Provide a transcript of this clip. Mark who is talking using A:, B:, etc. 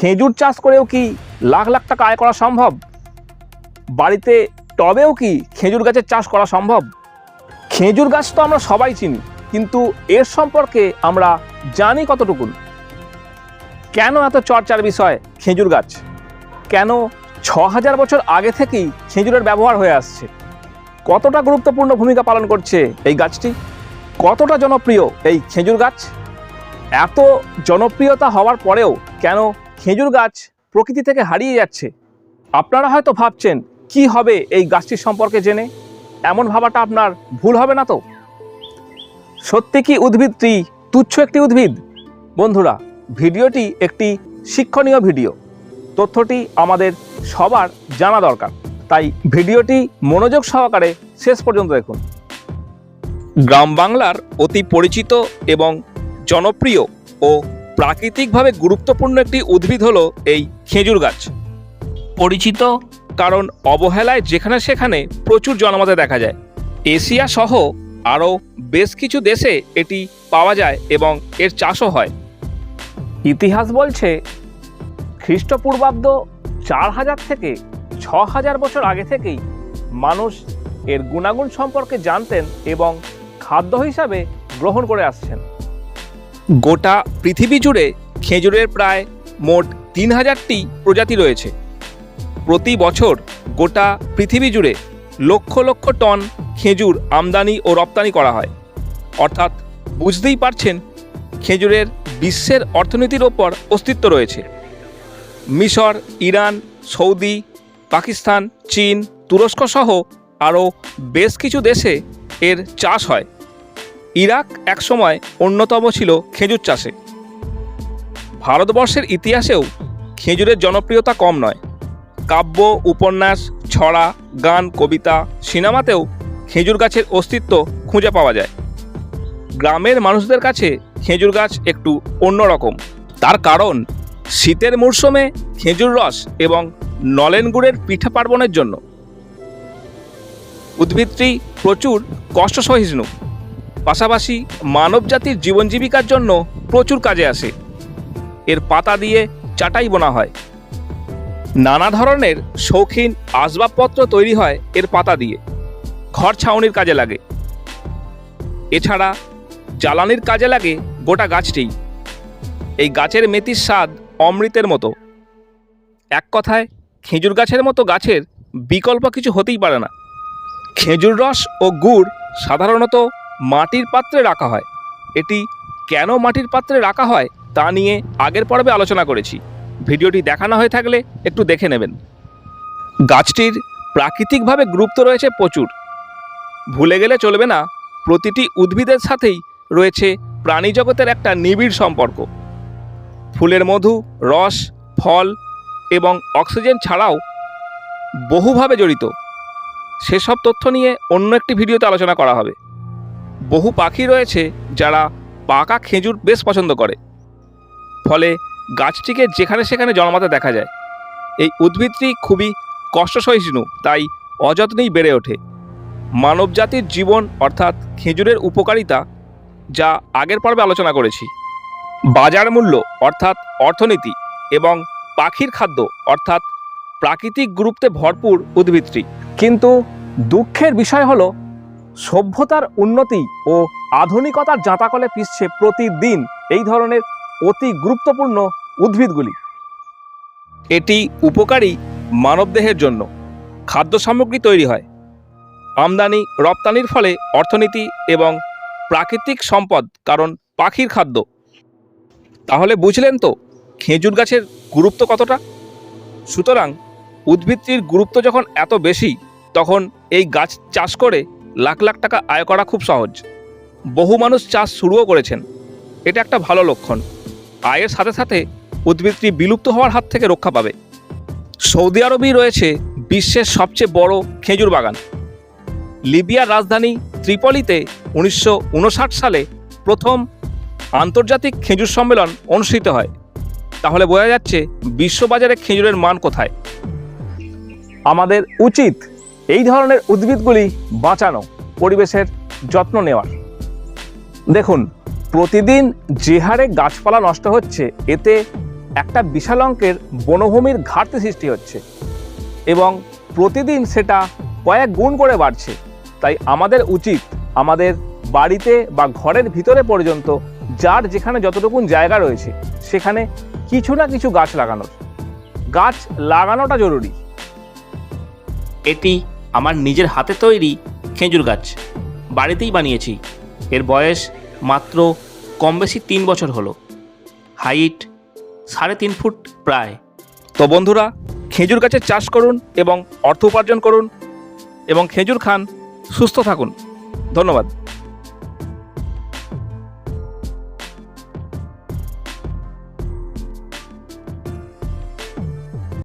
A: খেজুর চাষ করেও কি লাখ লাখ টাকা আয় করা সম্ভব? বাড়িতে টবেও কি খেজুর গাছের চাষ করা সম্ভব? খেজুর গাছ তো আমরা সবাই চিনি, কিন্তু এর সম্পর্কে আমরা জানি কতটুকুন। কেন এত চর্চার বিষয় খেজুর গাছ? কেন ছ হাজার বছর আগে থেকেই খেজুরের ব্যবহার হয়ে আসছে? কতটা গুরুত্বপূর্ণ ভূমিকা পালন করছে এই গাছটি? কতটা জনপ্রিয় এই খেজুর গাছ? এত জনপ্রিয়তা হওয়ার পরেও কেন খেজুর গাছ প্রকৃতি থেকে হারিয়ে যাচ্ছে। আপনারা হয়তো ভাবছেন, কি হবে এই গাছটির সম্পর্কে জেনে? এমন ভাবাটা আপনার ভুল হবে না তো? সত্যি কি উদ্ভিদটি তুচ্ছ একটি উদ্ভিদ? বন্ধুরা, ভিডিওটি একটি শিক্ষণীয় ভিডিও। তথ্যটি আমাদের সবার জানা দরকার। তাই ভিডিওটি মনোযোগ সহকারে শেষ পর্যন্ত দেখুন। গ্রাম বাংলার অতি পরিচিত এবং জনপ্রিয় ও প্রাকৃতিকভাবে গুরুত্বপূর্ণ একটি উদ্ভিদ হলো এই খেজুর গাছ। পরিচিত? কারণ অবহেলায় যেখানে সেখানে প্রচুর জনমতে দেখা যায়। এশিয়া সহ আরও বেশ কিছু দেশে এটি পাওয়া যায় এবং এর চাষও হয়। ইতিহাস বলছে খ্রিস্টপূর্বাব্দ চার হাজার থেকে ছ হাজার বছর আগে থেকেই মানুষ এর গুণাগুণ সম্পর্কে জানতেন এবং খাদ্য হিসাবে গ্রহণ করে আসছেন। গোটা পৃথিবী জুড়ে খেজুরের প্রায় মোট তিন হাজারটি প্রজাতি রয়েছে। প্রতি বছর গোটা পৃথিবী জুড়ে লক্ষ লক্ষ টন খেজুর আমদানি ও রপ্তানি করা হয়। অর্থাৎ বুঝতেই পারছেন, খেজুরের বিশ্বের অর্থনীতির ওপর অস্তিত্ব রয়েছে। মিশর, ইরান, সৌদি, পাকিস্তান, চীন, তুরস্ক সহ আরও বেশ কিছু দেশে এর চাষ হয়। ইরাক একসময় অন্যতম ছিল খেজুর চাষে। ভারতবর্ষের ইতিহাসেও খেজুরের জনপ্রিয়তা কম নয়। কাব্য, উপন্যাস, ছড়া, গান, কবিতা, সিনেমাতেও খেজুর গাছের অস্তিত্ব খুঁজে পাওয়া যায়। গ্রামের মানুষদের কাছে খেজুর গাছ একটু অন্যরকম। তার কারণ, শীতের মরশুমে খেজুর রস এবং নলেন গুড়ের পিঠা পার্বণের জন্য। উদ্ভিদটি প্রচুর কষ্ট সহিষ্ণু পাশাপাশি মানবজাতির জীবন জীবিকার জন্য প্রচুর কাজে আসে। এর পাতা দিয়ে চাটাই বোনা হয়। নানা ধরনের শৌখিন আসবাবপত্র তৈরি হয় এর পাতা দিয়ে। ঘর ছাউনির কাজে লাগে। এছাড়া জ্বালানির কাজে লাগে গোটা গাছটি এই গাছের মেথির স্বাদ অমৃতের মতো। এক কথায়, খেজুর গাছের মতো গাছের বিকল্প কিছু হতেই পারে না। খেজুর রস ও গুড় সাধারণত মাটির পাত্রে রাখা হয়। এটি কেন মাটির পাত্রে রাখা হয়, তা নিয়ে আগের পর্বে আলোচনা করেছি। ভিডিওটি দেখানো হয়ে থাকলে একটু দেখে নেবেন। গাছটির প্রাকৃতিকভাবে গুরুত্ব রয়েছে প্রচুর। ভুলে গেলে চলবে না, প্রতিটি উদ্ভিদের সাথেই রয়েছে প্রাণী জগতের একটা নিবিড় সম্পর্ক। ফুলের মধু, রস, ফল এবং অক্সিজেন ছাড়াও বহুভাবে জড়িত। সেসব তথ্য নিয়ে অন্য একটি ভিডিওতে আলোচনা করা হবে। বহু পাখি রয়েছে যারা পাকা খেজুর বেশ পছন্দ করে। ফলে গাছটিকে যেখানে সেখানে জন্মাতে দেখা যায়। এই উদ্ভিদটি খুবই কষ্টসহিষ্ণু তাই অযত্নেই বেড়ে ওঠে। মানবজাতির জীবন, অর্থাৎ খেজুরের উপকারিতা, যা আগের পর্বে আলোচনা করেছি। বাজার মূল্য, অর্থাৎ অর্থনীতি, এবং পাখির খাদ্য, অর্থাৎ প্রাকৃতিক গুরুত্বে ভরপুর উদ্ভিদটি। কিন্তু দুঃখের বিষয় হলো সভ্যতার উন্নতি ও আধুনিকতার জাঁতাকলে পিছছে প্রতিদিন এই ধরনের অতি গুরুত্বপূর্ণ উদ্ভিদগুলি। এটি উপকারী মানবদেহের জন্য। খাদ্য সামগ্রী তৈরি হয়। আমদানি, রপ্তানির ফলে অর্থনীতি এবং প্রাকৃতিক সম্পদ, কারণ পাখির খাদ্য। তাহলে বুঝলেন তো, খেজুর গাছের গুরুত্ব কতটা? সুতরাং উদ্ভিদটির গুরুত্ব যখন এত বেশি, তখন এই গাছ চাষ করে লাখ লাখ টাকা আয় করা খুব সহজ। বহু মানুষ চাষ শুরুও করেছেন। এটা একটা ভালো লক্ষণ। আয়ের সাথে সাথে উদ্ভিদটি বিলুপ্ত হওয়ার হাত থেকে রক্ষা পাবে। সৌদি আরবেই রয়েছে বিশ্বের সবচেয়ে বড় খেজুর বাগান। লিবিয়ার রাজধানী ত্রিপলিতে উনিশশো উনষাট সালে প্রথম আন্তর্জাতিক খেজুর সম্মেলন অনুষ্ঠিত হয়। তাহলে বোঝা যাচ্ছে বিশ্ববাজারে খেজুরের মান কোথায়। আমাদের উচিত এই ধরনের উদ্ভিদগুলি বাঁচানো পরিবেশের যত্ন নেওয়ার। দেখুন, প্রতিদিন যে হারে গাছপালা নষ্ট হচ্ছে, এতে একটা বিশাল অঙ্কের বনভূমির ঘাটতি সৃষ্টি হচ্ছে এবং প্রতিদিন সেটা কয়েক গুণ করে বাড়ছে। তাই আমাদের উচিত আমাদের বাড়িতে বা ঘরের ভিতরে পর্যন্ত যার যেখানে যতটুকুন জায়গা রয়েছে, সেখানে কিছু না কিছু গাছ লাগানোর। গাছ লাগানোটা জরুরি।
B: এটি আমার নিজের হাতে তৈরি খেজুর গাছ। বাড়িতেই বানিয়েছি। এর বয়স মাত্র কম বেশি তিন বছর হলো। হাইট সাড়ে তিন ফুট প্রায়।
A: তো বন্ধুরা, খেজুর গাছের চাষ করুন এবং অর্থ উপার্জন করুন এবং খেজুর খান সুস্থ থাকুন। ধন্যবাদ।